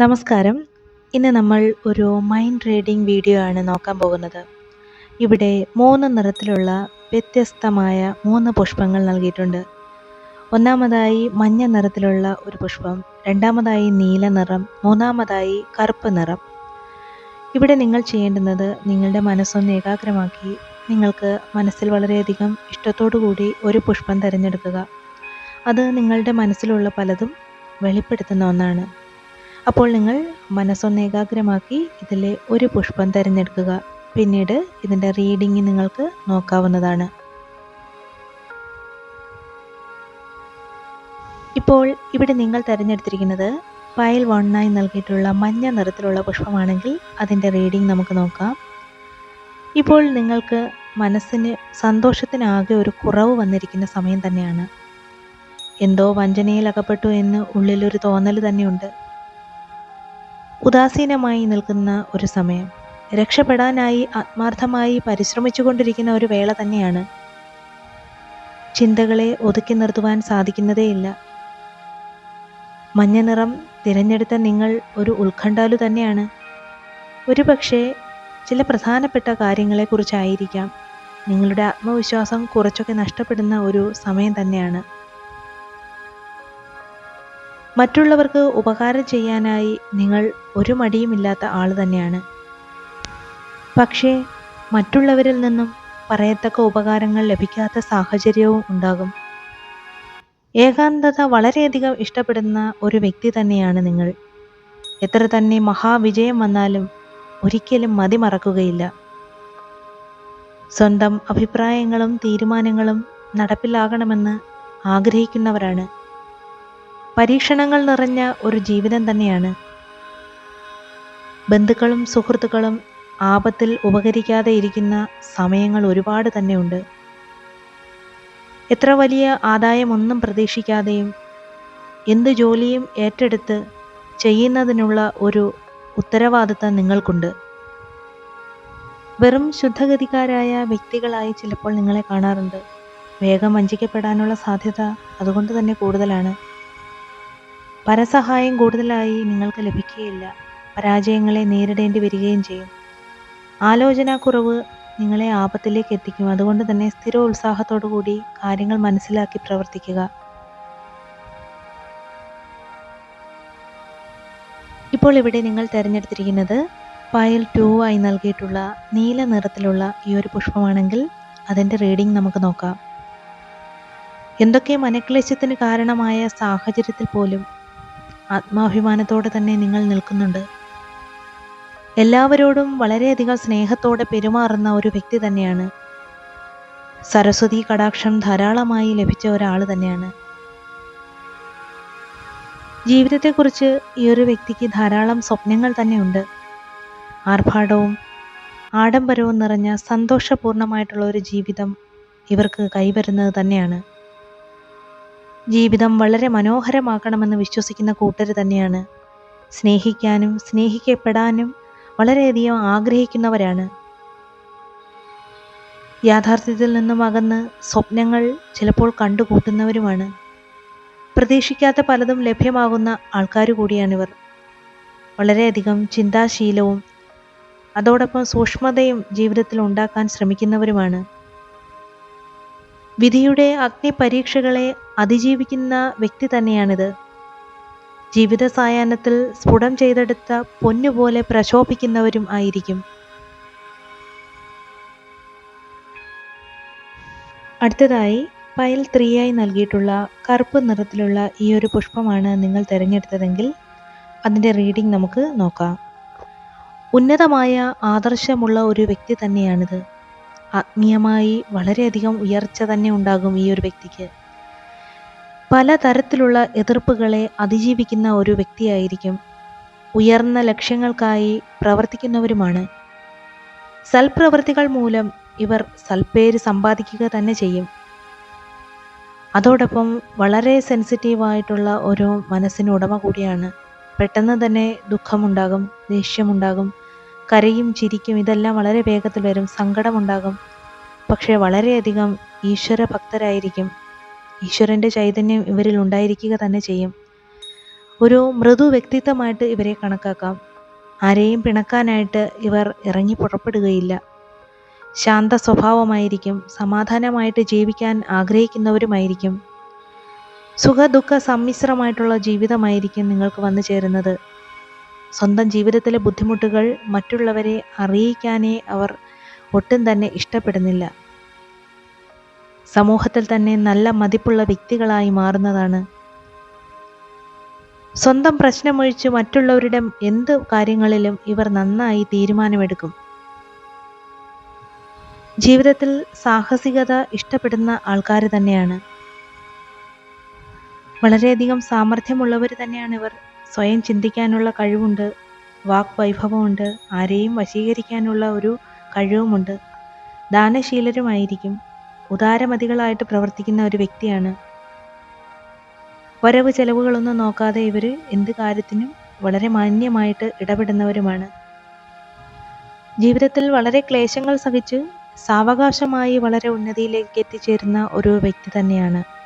നമസ്കാരം. ഇന്ന് നമ്മൾ ഒരു മൈൻഡ് റീഡിംഗ് വീഡിയോ ആണ് നോക്കാൻ പോകുന്നത്. ഇവിടെ മൂന്ന് നിറത്തിലുള്ള വ്യത്യസ്തമായ മൂന്ന് പുഷ്പങ്ങൾ നൽകിയിട്ടുണ്ട്. ഒന്നാമതായി മഞ്ഞ നിറത്തിലുള്ള ഒരു പുഷ്പം രണ്ടാമതായി നീല നിറം മൂന്നാമതായി കറുപ്പ് നിറം. ഇവിടെ നിങ്ങൾ ചെയ്യേണ്ടുന്നത് നിങ്ങളുടെ മനസ്സൊന്ന് ഏകാഗ്രമാക്കി നിങ്ങൾക്ക് മനസ്സിൽ വളരെയധികം ഇഷ്ടത്തോടു കൂടി ഒരു പുഷ്പം തിരഞ്ഞെടുക്കുക. അത് നിങ്ങളുടെ മനസ്സിലുള്ള പലതും വെളിപ്പെടുത്തുന്ന ഒന്നാണ്. അപ്പോൾ നിങ്ങൾ മനസ്സൊന്ന് ഏകാഗ്രമാക്കി ഇതിലെ ഒരു പുഷ്പം തിരഞ്ഞെടുക്കുക. പിന്നീട് ഇതിന്റെ റീഡിംഗ് നിങ്ങൾക്ക് നോക്കാവുന്നതാണ്. ഇപ്പോൾ ഇവിടെ നിങ്ങൾ തിരഞ്ഞെടുത്തിരിക്കുന്നത് പയൽ വണ്ണായി നൽകിയിട്ടുള്ള മഞ്ഞ നിറത്തിലുള്ള പുഷ്പമാണെങ്കിൽ അതിന്റെ റീഡിംഗ് നമുക്ക് നോക്കാം. ഇപ്പോൾ നിങ്ങൾക്ക് മനസ്സിന് സന്തോഷത്തിനാകെ ഒരു കുറവ് വന്നിരിക്കുന്ന സമയം തന്നെയാണ്. എന്തോ വഞ്ചനയിൽ അകപ്പെട്ടു എന്ന് ഉള്ളിലൊരു തോന്നൽ തന്നെയുണ്ട്. ഉദാസീനമായി നിൽക്കുന്ന ഒരു സമയം. രക്ഷപ്പെടാനായി ആത്മാർത്ഥമായി പരിശ്രമിച്ചുകൊണ്ടിരിക്കുന്ന ഒരു വേള തന്നെയാണ്. ചിന്തകളെ ഒതുക്കി നിർത്തുവാൻ സാധിക്കുന്നതേയില്ല. മഞ്ഞ നിറം തിരഞ്ഞെടുത്ത നിങ്ങൾ ഒരു ഉത്കണ്ഠാലു തന്നെയാണ്. ഒരുപക്ഷെ ചില പ്രധാനപ്പെട്ട കാര്യങ്ങളെക്കുറിച്ചായിരിക്കാം നിങ്ങളുടെ ആത്മവിശ്വാസം കുറച്ചൊക്കെ നഷ്ടപ്പെടുന്ന ഒരു സമയം തന്നെയാണ്. മറ്റുള്ളവർക്ക് ഉപകാരം ചെയ്യാനായി നിങ്ങൾ ഒരു മടിയുമില്ലാത്ത ആൾ തന്നെയാണ്. പക്ഷേ മറ്റുള്ളവരിൽ നിന്നും പറയത്തക്ക ഉപകാരങ്ങൾ ലഭിക്കാത്ത സാഹചര്യവും ഉണ്ടാകും. ഏകാന്തത വളരെയധികം ഇഷ്ടപ്പെടുന്ന ഒരു വ്യക്തി തന്നെയാണ് നിങ്ങൾ. എത്ര തന്നെ മഹാവിജയം വന്നാലും ഒരിക്കലും മതിമറക്കുകയില്ല. സ്വന്തം അഭിപ്രായങ്ങളും തീരുമാനങ്ങളും നടപ്പിലാകണമെന്ന് ആഗ്രഹിക്കുന്നവരാണ് പരീക്ഷണങ്ങൾ നിറഞ്ഞ ഒരു ജീവിതം തന്നെയാണ്. ബന്ധുക്കളും സുഹൃത്തുക്കളും ആപത്തിൽ ഉപകരിക്കാതെ ഇരിക്കുന്ന സമയങ്ങൾ ഒരുപാട് തന്നെയുണ്ട്. എത്ര വലിയ ആദായമൊന്നും പ്രതീക്ഷിക്കാതെയും എന്ത് ജോലിയും ഏറ്റെടുത്ത് ചെയ്യുന്നതിനുള്ള ഒരു ഉത്തരവാദിത്തം നിങ്ങൾക്കുണ്ട്. വെറും ശുദ്ധഗതിക്കാരായ വ്യക്തികളായി ചിലപ്പോൾ നിങ്ങളെ കാണാറുണ്ട്. വേഗം വഞ്ചിക്കപ്പെടാനുള്ള സാധ്യത അതുകൊണ്ട് തന്നെ കൂടുതലാണ്. പരസഹായം കൂടുതലായി നിങ്ങൾക്ക് ലഭിക്കുകയില്ല. പരാജയങ്ങളെ നേരിടേണ്ടി വരികയും ചെയ്യും. ആലോചനാക്കുറവ് നിങ്ങളെ ആപത്തിലേക്ക് എത്തിക്കും. അതുകൊണ്ട് തന്നെ സ്ഥിര ഉത്സാഹത്തോടു കൂടി കാര്യങ്ങൾ മനസ്സിലാക്കി പ്രവർത്തിക്കുക. ഇപ്പോൾ ഇവിടെ നിങ്ങൾ തിരഞ്ഞെടുത്തിരിക്കുന്നത് പയൽ ടു ആയി നൽകിയിട്ടുള്ള നീല നിറത്തിലുള്ള ഈ ഒരു പുഷ്പമാണെങ്കിൽ അതിന്റെ റീഡിംഗ് നമുക്ക് നോക്കാം. എന്തൊക്കെ മനക്ലേശത്തിന് കാരണമായ സാഹചര്യത്തിൽ പോലും ആത്മാഭിമാനത്തോടെ തന്നെ നിങ്ങൾ നിൽക്കുന്നുണ്ട്. എല്ലാവരോടും വളരെയധികം സ്നേഹത്തോടെ പെരുമാറുന്ന ഒരു വ്യക്തി തന്നെയാണ്. സരസ്വതി കടാക്ഷം ധാരാളമായി ലഭിച്ച ഒരാൾ തന്നെയാണ്. ജീവിതത്തെക്കുറിച്ച് ഈ ഒരു വ്യക്തിക്ക് ധാരാളം സ്വപ്നങ്ങൾ തന്നെയുണ്ട്. ആർഭാടവും ആഡംബരവും നിറഞ്ഞ സന്തോഷപൂർണമായിട്ടുള്ള ഒരു ജീവിതം ഇവർക്ക് കൈവരുന്നത് തന്നെയാണ്. ജീവിതം വളരെ മനോഹരമാക്കണമെന്ന് വിശ്വസിക്കുന്ന കൂട്ടർ തന്നെയാണ്. സ്നേഹിക്കാനും സ്നേഹിക്കപ്പെടാനും വളരെയധികം ആഗ്രഹിക്കുന്നവരാണ്. യാഥാർത്ഥ്യത്തിൽ നിന്നും അകന്ന് സ്വപ്നങ്ങൾ ചിലപ്പോൾ കണ്ടുകൂട്ടുന്നവരുമാണ്. പ്രതീക്ഷിക്കാത്ത പലതും ലഭ്യമാകുന്ന ആൾക്കാർ കൂടിയാണിവർ. വളരെയധികം ചിന്താശീലവും അതോടൊപ്പം സൂക്ഷ്മതയും ജീവിതത്തിൽ ഉണ്ടാക്കാൻ ശ്രമിക്കുന്നവരുമാണ്. വിധിയുടെ അഗ്നി പരീക്ഷകളെ അതിജീവിക്കുന്ന വ്യക്തി തന്നെയാണിത്. ജീവിത സായാഹ്നത്തിൽ സ്ഫുടം ചെയ്തെടുത്ത പൊന്നുപോലെ പ്രശോഭിക്കുന്നവരും ആയിരിക്കും. അടുത്തതായി പയൽ ത്രീയായി നൽകിയിട്ടുള്ള കറുപ്പ് നിറത്തിലുള്ള ഈ ഒരു പുഷ്പമാണ് നിങ്ങൾ തിരഞ്ഞെടുത്തതെങ്കിൽ അതിന്റെ റീഡിംഗ് നമുക്ക് നോക്കാം. ഉന്നതമായ ആദർശമുള്ള ഒരു വ്യക്തി തന്നെയാണിത്. ആത്മീയമായി വളരെയധികം ഉയർച്ച തന്നെ ഉണ്ടാകും ഈ ഒരു വ്യക്തിക്ക്. പല തരത്തിലുള്ള എതിർപ്പുകളെ അതിജീവിക്കുന്ന ഒരു വ്യക്തിയായിരിക്കും ഉയർന്ന ലക്ഷ്യങ്ങൾക്കായി പ്രവർത്തിക്കുന്നവരുമാണ്. സൽപ്രവർത്തികൾ മൂലം ഇവർ സൽപ്പേര് സമ്പാദിക്കുക തന്നെ ചെയ്യും. അതോടൊപ്പം വളരെ സെൻസിറ്റീവായിട്ടുള്ള ഒരു മനസ്സിന് ഉടമ കൂടിയാണ്. പെട്ടെന്ന് തന്നെ ദുഃഖമുണ്ടാകും ദേഷ്യമുണ്ടാകും കരയും ചിരിക്കും ഇതെല്ലാം വളരെ വേഗത്തിൽ വരും. സങ്കടമുണ്ടാകും. പക്ഷേ വളരെയധികം ഈശ്വര ഭക്തരായിരിക്കും ഈശ്വരന്റെ ചൈതന്യം ഇവരിൽ ഉണ്ടായിരിക്കുക തന്നെ ചെയ്യും. ഒരു മൃദു വ്യക്തിത്വമായിട്ട് ഇവരെ കണക്കാക്കാം. ആരെയും പിണക്കാനായിട്ട് ഇവർ ഇറങ്ങി പുറപ്പെടുകയില്ല. ശാന്ത സ്വഭാവമായിരിക്കും. സമാധാനമായിട്ട് ജീവിക്കാൻ ആഗ്രഹിക്കുന്നവരുമായിരിക്കും. സുഖ ദുഃഖ സമ്മിശ്രമായിട്ടുള്ള ജീവിതമായിരിക്കും നിങ്ങൾക്ക് വന്നു ചേരുന്നത്. സ്വന്തം ജീവിതത്തിലെ ബുദ്ധിമുട്ടുകൾ മറ്റുള്ളവരെ അറിയിക്കാനേ അവർ ഒട്ടും തന്നെ ഇഷ്ടപ്പെടുന്നില്ല. സമൂഹത്തിൽ തന്നെ നല്ല മതിപ്പുള്ള വ്യക്തികളായി മാറുന്നതാണ്. സ്വന്തം പ്രശ്നമൊഴിച്ച് മറ്റുള്ളവരുടെ എന്ത് കാര്യങ്ങളിലും ഇവർ നന്നായി തീരുമാനമെടുക്കും. ജീവിതത്തിൽ സാഹസികത ഇഷ്ടപ്പെടുന്ന ആൾക്കാർ തന്നെയാണ്. വളരെയധികം സാമർഥ്യമുള്ളവർ തന്നെയാണ് ഇവർ. സ്വയം ചിന്തിക്കാനുള്ള കഴിവുണ്ട് വാക് വൈഭവമുണ്ട് ആരെയും വശീകരിക്കാനുള്ള ഒരു കഴിവുമുണ്ട്. ദാനശീലരുമായിരിക്കും ഉദാരമതികളായിട്ട് പ്രവർത്തിക്കുന്ന ഒരു വ്യക്തിയാണ്. വരവ് ചെലവുകളൊന്നും നോക്കാതെ ഇവർ എന്ത് കാര്യത്തിനും വളരെ മാന്യമായിട്ട് ഇടപെടുന്നവരുമാണ്. ജീവിതത്തിൽ വളരെ ക്ലേശങ്ങൾ സഹിച്ച് സാവകാശമായി വളരെ ഉന്നതിയിലേക്ക് എത്തിച്ചേരുന്ന ഒരു വ്യക്തി തന്നെയാണ്.